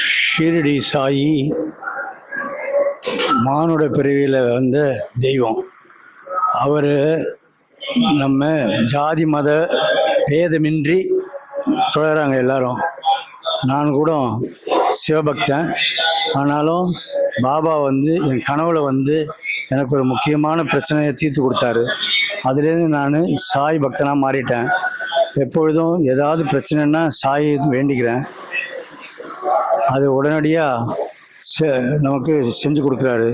ஷீரடி சாயி மானுட பிறவியில் வந்த தெய்வம். அவர் நம்ம ஜாதி மத பேதமின்றி தொடராங்க எல்லாரும். நான் கூட சிவபக்தன். ஆனாலும் பாபா வந்து என் கனவுல வந்து எனக்கு ஒரு முக்கியமான பிரச்சனையை தீர்த்து கொடுத்தாரு. அதுலேருந்து நான் சாய் பக்தனாக மாறிட்டேன். எப்பொழுதும் ஏதாவது பிரச்சனைன்னா சாய் வேண்டிக்கிறேன். அது உடனடியாக நமக்கு செஞ்சு கொடுக்குறாரு.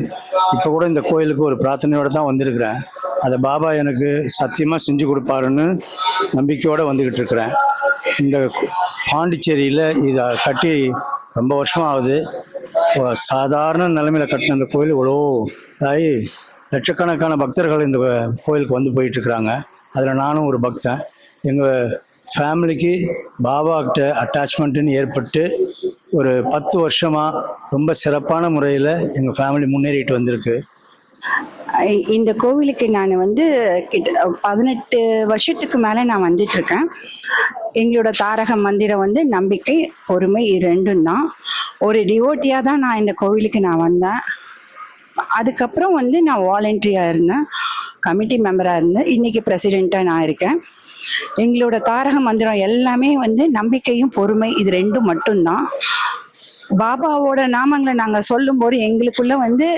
இப்போ கூட இந்த கோயிலுக்கு ஒரு பிரார்த்தனையோடு தான் வந்திருக்கிறேன். அதை பாபா எனக்கு சத்தியமாக செஞ்சு கொடுப்பாருன்னு நம்பிக்கையோடு வந்துக்கிட்டு இருக்கிறேன். இந்த பாண்டிச்சேரியில் இதை கட்டி ரொம்ப வருஷமாக ஆகுது. சாதாரண நிலைமையில் கட்டின இந்த கோயில் இவ்வளோ இதாகி லட்சக்கணக்கான பக்தர்கள் இந்த கோயிலுக்கு வந்து போயிட்டுருக்குறாங்க அதில் நானும் ஒரு பக்தன். எங்கள் ஃபேமிலிக்கு பாபாக்கிட்ட அட்டாச்மெண்ட்டுன்னு ஏற்பட்டு ஒரு பத்து வருஷமாக ரொம்ப சிறப்பான முறையில் எங்கள் ஃபேமிலி முன்னேறிட்டு வந்திருக்கு. இந்த கோவிலுக்கு நான் வந்து கிட்ட பதினெட்டு வருஷத்துக்கு மேலே நான் வந்துட்டுருக்கேன். எங்களோட தாரக மந்திரம் வந்து நம்பிக்கை பொறுமை ரெண்டும் தான். ஒரு டிவோட்டியாக தான் நான் இந்த கோவிலுக்கு நான் வந்தேன். அதுக்கப்புறம் வந்து நான் வாலண்டரியாக இருந்தேன். கமிட்டி மெம்பராக இருந்தேன். இன்றைக்கி பிரசிடெண்ட்டாக நான் இருக்கேன். எங்களோட தாரக மந்திரம் எல்லாமே வந்து நம்பிக்கையும் பொறுமை இது ரெண்டும் மட்டும்தான். பாபாவோட நாமங்களை நாங்கள் சொல்லும்போது எங்களுக்குள்ள வந்து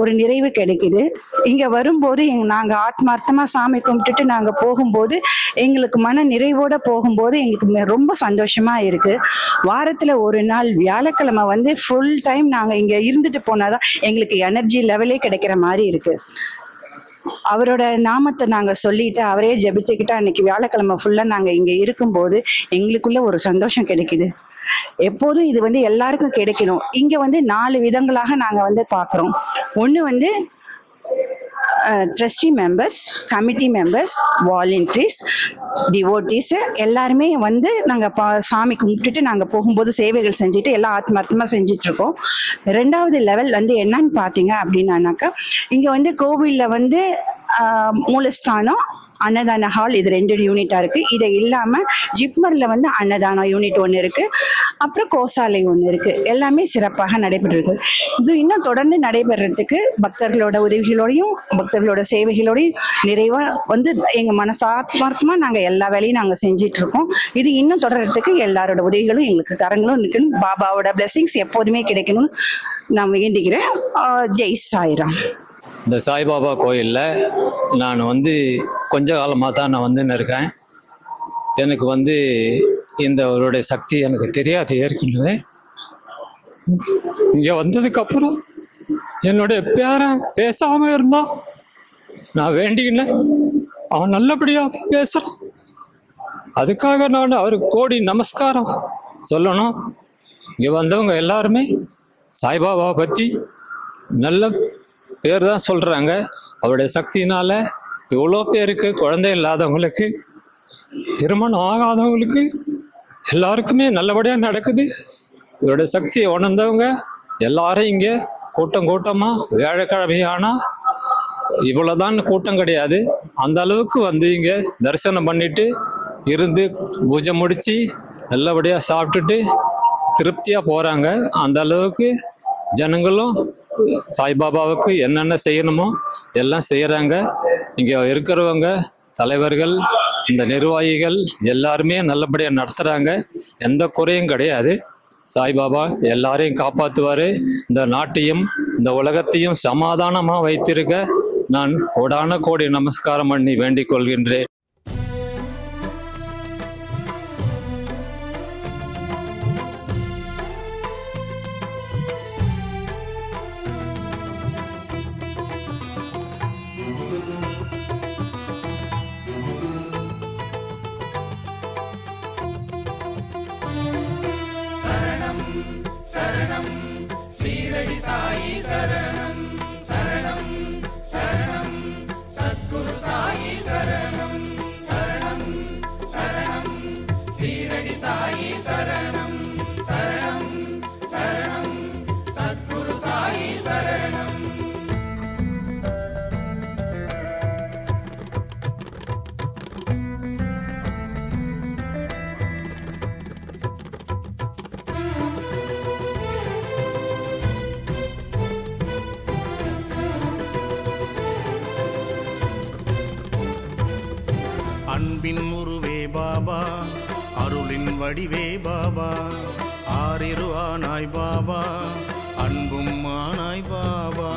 ஒரு நிறைவு கிடைக்குது. இங்கே வரும்போது எங் நாங்கள் ஆத்மார்த்தமாக சாமி கும்பிட்டுட்டு நாங்கள் போகும்போது எங்களுக்கு மன நிறைவோட போகும்போது எங்களுக்கு ரொம்ப சந்தோஷமாக இருக்குது வாரத்தில் ஒரு நாள் வியாழக்கிழமை வந்து ஃபுல் டைம் நாங்கள் இங்கே இருந்துட்டு போனாதான் எங்களுக்கு எனர்ஜி லெவலே கிடைக்கிற மாதிரி இருக்குது அவரோட நாமத்தை நாங்கள் சொல்லிட்டு அவரே ஜபிச்சுக்கிட்டா அன்னைக்கு வியாழக்கிழமை ஃபுல்லாக நாங்கள் இங்கே இருக்கும்போது எங்களுக்குள்ள ஒரு சந்தோஷம் கிடைக்குது. எப்போதும் இது வந்து எல்லாருக்கும் கிடைக்கணும். இங்கே வந்து நாலு விதங்களாக நாங்கள் வந்து பார்க்குறோம் ஒன்று வந்து trustee members committee members volunteers devotees எல்லாருமே வந்து நாங்கள் பா சாமி கும்பிட்டுட்டு நாங்கள் போகும்போது சேவைகள் செஞ்சுட்டு எல்லாம் ஆத்மார்த்தமாக செஞ்சிட்ருக்கோம் ரெண்டாவது லெவல் வந்து என்னன்னு பார்த்தீங்க அப்படின்னாக்கா இங்கே வந்து கோவிலில் வந்து மூலஸ்தானம் அன்னதான ஹால் இது ரெண்டு யூனிட்டாக இருக்குது இதை இல்லாமல் ஜிப்மரில் வந்து அன்னதானம் யூனிட் ஒன்று இருக்குது அப்புறம் கோசாலை ஒன்று இருக்குது எல்லாமே சிறப்பாக நடைபெற்றிருக்கு. இது இன்னும் தொடர்ந்து நடைபெறத்துக்கு பக்தர்களோட உதவிகளோடையும் பக்தர்களோட சேவைகளோடையும் நிறைவாக வந்து எங்கள் மனசாத்மார்த்தமாக நாங்கள் எல்லா வேலையும் நாங்கள் செஞ்சிட்ருக்கோம். இது இன்னும் தொடர்றதுக்கு எல்லாரோட உதவிகளும் எங்களுக்கு கரங்களும் இருக்கணும் பாபாவோட பிளெஸிங்ஸ் எப்போதுமே கிடைக்கணும்னு நான் வேண்டிக்கிறேன். ஜெய் சாய்ராம். இந்த சாய்பாபா கோயிலில் நான் வந்து கொஞ்ச காலமாக தான் நான் வந்துன்னு இருக்கேன் எனக்கு வந்து இந்த அவருடைய சக்தி எனக்கு தெரியாது ஏற்கனவே. இங்கே வந்ததுக்கப்புறம் என்னுடைய பேரன் பேசாமல் இருந்தான் நான் வேண்டிக்கினேன் அவன் நல்லபடியாக பேசுகிறான் அதுக்காக நான் அவருக்கு கோடி நமஸ்காரம் சொல்லணும். இங்கே வந்தவங்க எல்லாருமே சாய்பாபாவை பற்றி நல்ல பேர் தான் சொல்கிறாங்க அவருடைய சக்தினால் இவ்வளோ பேருக்கு குழந்தை இல்லாதவங்களுக்கு திருமணம் ஆகாதவங்களுக்கு எல்லாருக்குமே நல்லபடியாக நடக்குது. இவருடைய சக்தியை உணர்ந்தவங்க எல்லாரும் இங்கே கூட்டம் கூட்டமாக வியாழக்கிழமையானால் இவ்வளோதான் கூட்டம் கிடையாது. அந்த அளவுக்கு வந்து இங்கே தரிசனம் பண்ணிட்டு இருந்து பூஜை முடித்து நல்லபடியாக சாப்பிட்டுட்டு திருப்தியாக போகிறாங்க அந்த அளவுக்கு ஜனங்களும் சாய்பாபாவுக்கு என்னென்ன செய்யணுமோ எல்லாம் செய்கிறாங்க இங்கே இருக்கிறவங்க தலைவர்கள் இந்த நிர்வாகிகள் எல்லாருமே நல்லபடியாக நடத்துகிறாங்க எந்த குறையும் கிடையாது. சாய்பாபா எல்லாரையும் காப்பாற்றுவார் இந்த நாட்டையும் இந்த உலகத்தையும் சமாதானமாக வைத்திருக்க நான் கோடான கோடி நமஸ்காரம் பண்ணி வேண்டிக் கொள்கின்றேன். பாபா. அருளின் வடிவே பாபா. ஆறிரு ஆனாய் பாபா. அன்பும் ஆனாய் பாபா.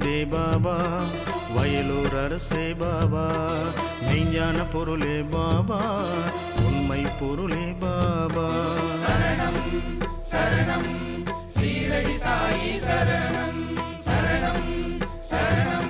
தந்தே பாபா வயலூர் அரசே பாபா மெய்ஞான பொருளே பாபா உண்மை பொருளே பாபா. தூய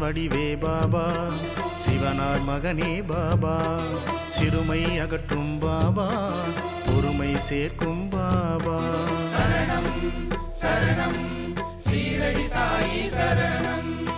வடிவே பாபா. சிவனார் மகனே பாபா. சிறுமை அகற்றும் பாபா. பொறுமை சேர்க்கும் பாபா. சரணம் சரணம். சீரடி சாயி சரணம்.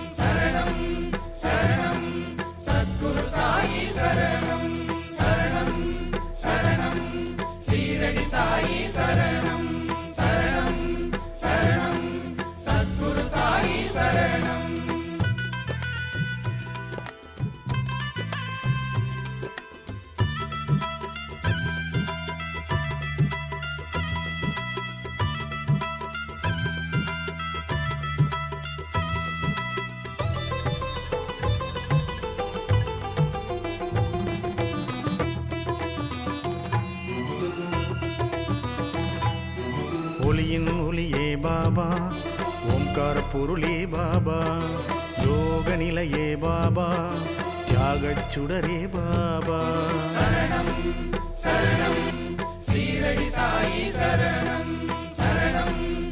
ஓங்கார பொருளே பாபா. யோக நிலையே பாபா. தியாகச் சுடரே பாபா. சரணம் சரணம். சீரடி சாயி சரணம் சரணம்.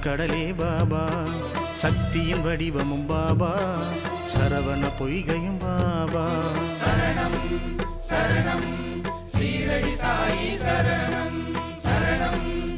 கடலே பாபா. சக்தியின் வடிவமும் பாபா. சரவண பொய்கையும் பாபா. சரணம் சரணம். சீரடி சாயி சரணம். சரணம்.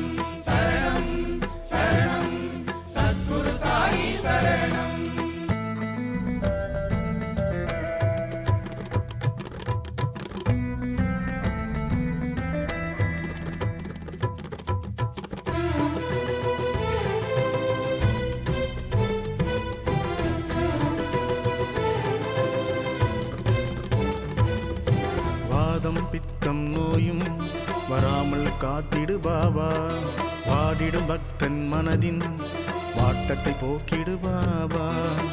பாபா வாடிடும் பக்தன் மனதின் வாட்டத்தை போக்கிடு பாபா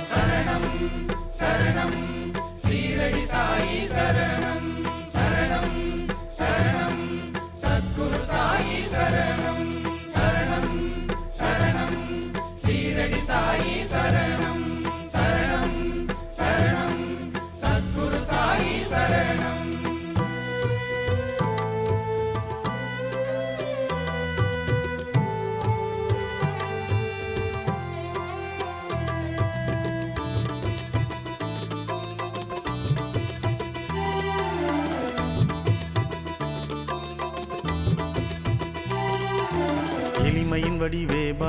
சரணம் சரணம். சீரடி சாயி சரணம் சரணம்.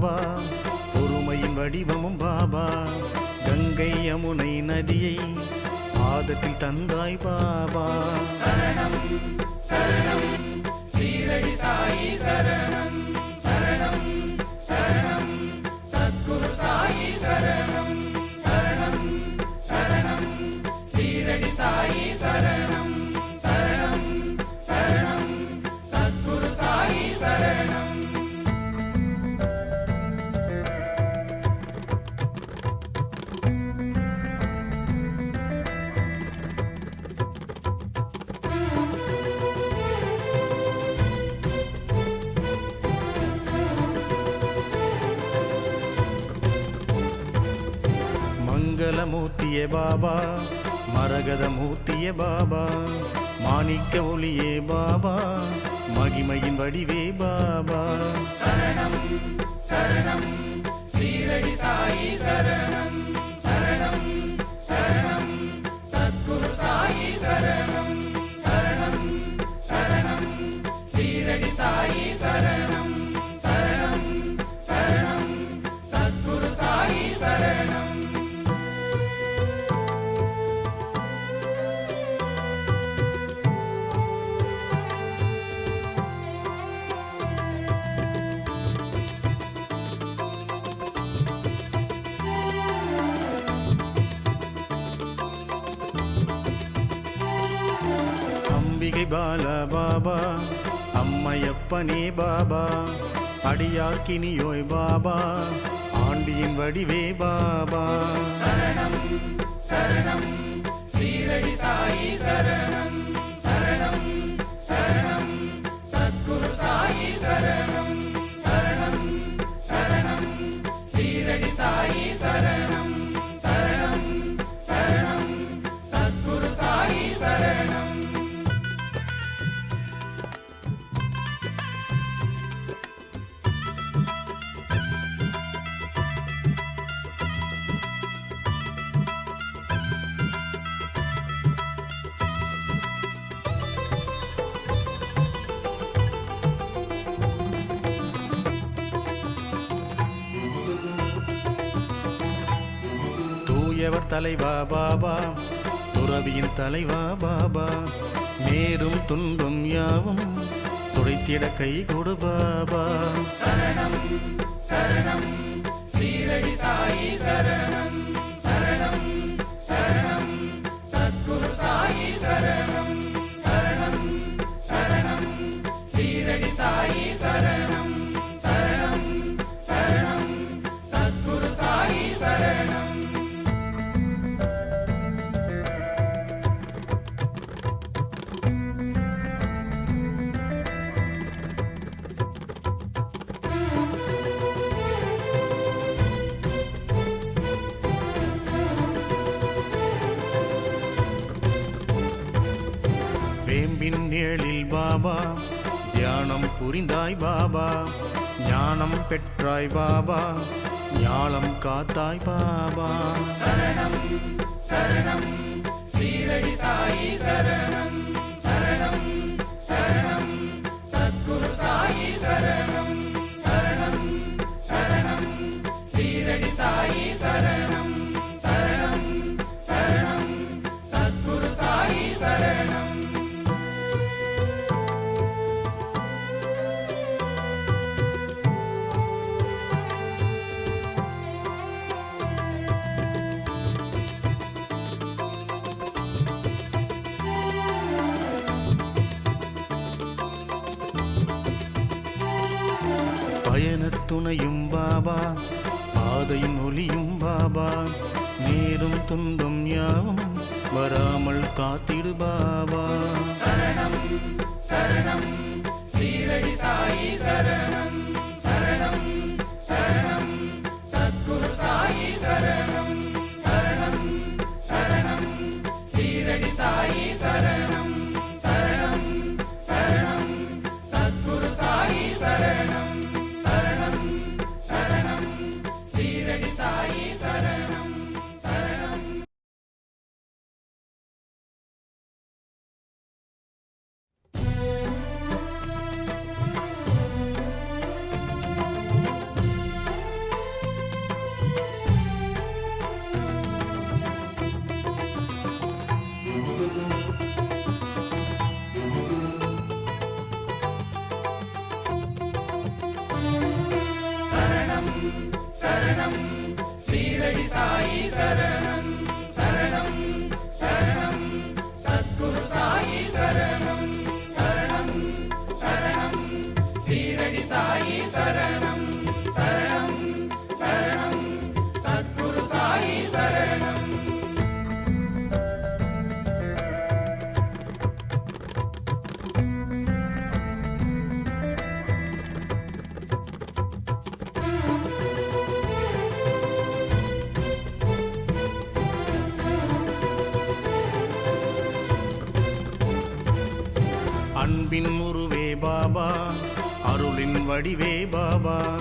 பாபா. பொறுமையின் வடிவமும் பாபா. கங்கை யமுனை நதியை பாதத்தில் தந்தாய் பாபா. சரணம் சரணம் சீரடி சாயி சரணம். சரணம் சரணம் சத்குரு சாயி சரணம். சரணம் சரணம் சீரடி சாயி சரணம். ஒளியே பாபா மரகதமூர்த்தியே பாபா மாணிக்க ஒளியே பாபா மகிமையின் வடிவே பாபா. அம்பிகை பால பாபா. அம்மையப்பனே பாபா. அடியாக்கினியோய் பாபா. ஆண்டியின் வடிவே பாபா. பாபா. துறவியின் தலைவா பாபா. நேரும் துன்பம் யாவும் துடைத்திட கை கொடு பாபா. வேம்பின் புரிந்தாய் பாபா. ஞானம் பெற்றாய் பாபா. ஞாலம் காத்தாய் பாபா. வடிவே பாபா.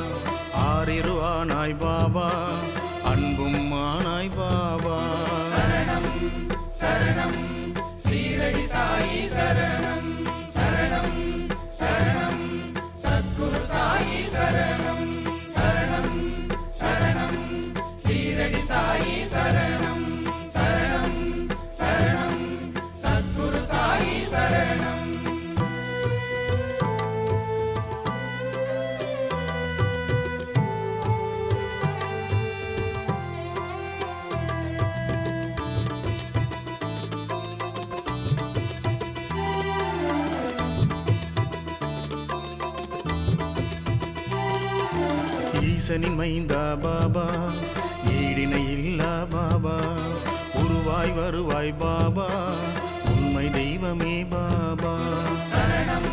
ஆறிரு ஆனாய் பாபா. அன்பும் ஆனாய் பாபா. ஈசனின் அமைந்தா பாபா. ஈடினை இல்லா பாபா. உருவாய் வருவாய் பாபா. உண்மை தெய்வமே பாபா. சரணம்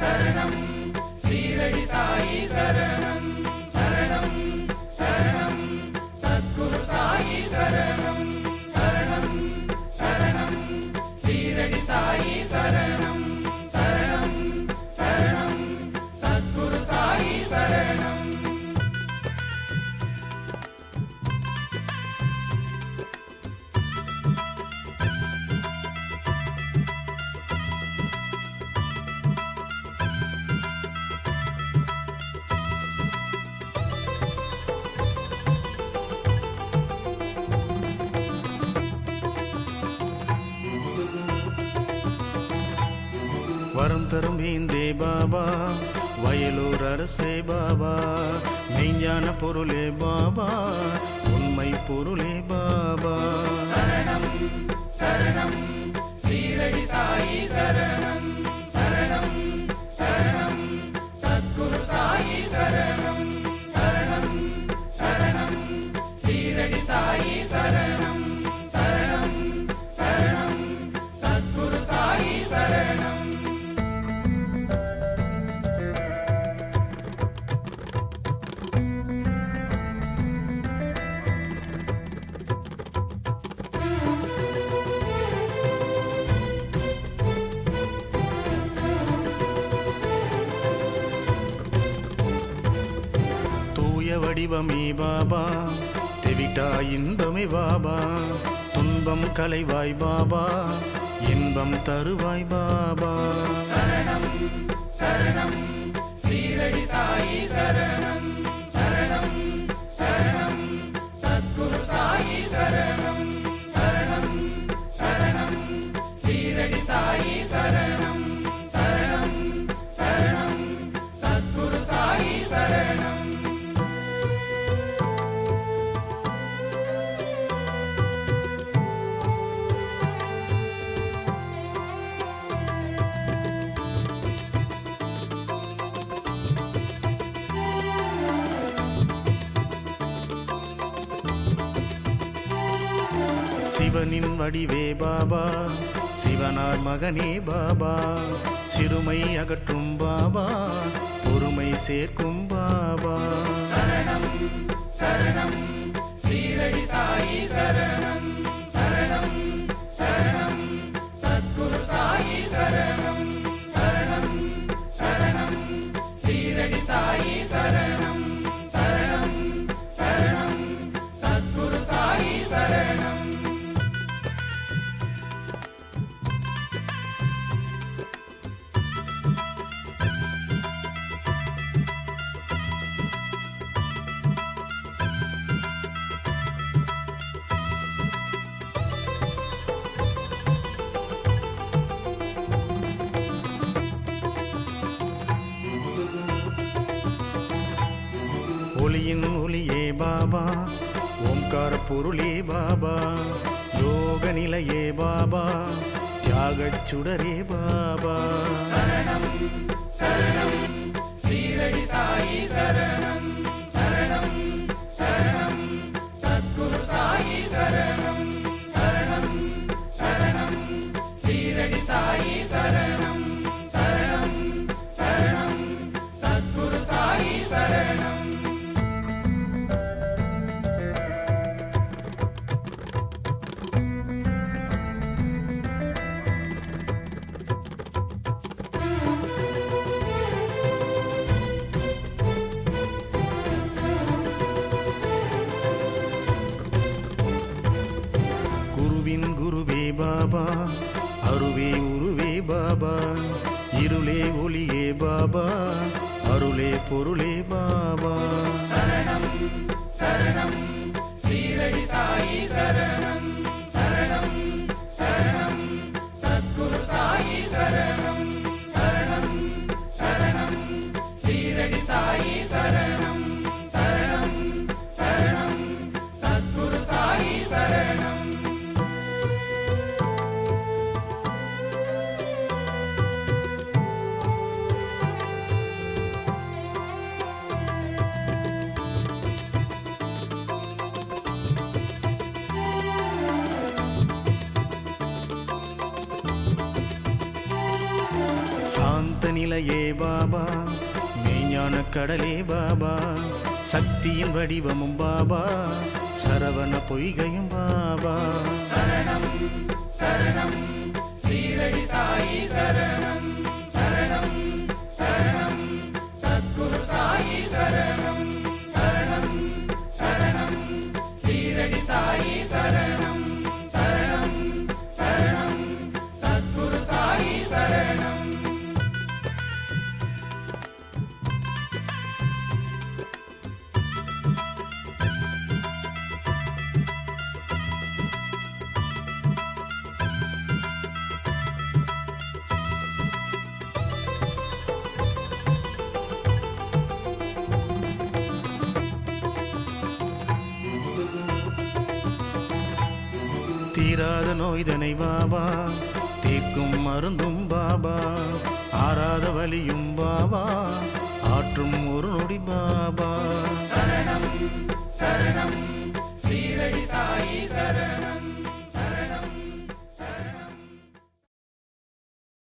சரணம். சீரடி சாயி சரணம். இன்பமே பாபா. துன்பம் கலைவாய் பாபா. இன்பம் தருவாய் பாபா. சரணம் சரணம். சீரடி சாயி சரணம். பாபா. சிவனார் மகனே பாபா. சிறுமை அகற்றும் பாபா. பொறுமை சேர்க்கும் பாபா. சரணம் சரணம். சீரடி சாயி சரணம். கடலே பாபா. சக்தியின் வடிவமும் பாபா. சரவண பொய்கையும் பாபா. சரணம் சரணம். சீரடி சாயி சரணம். சரணம்.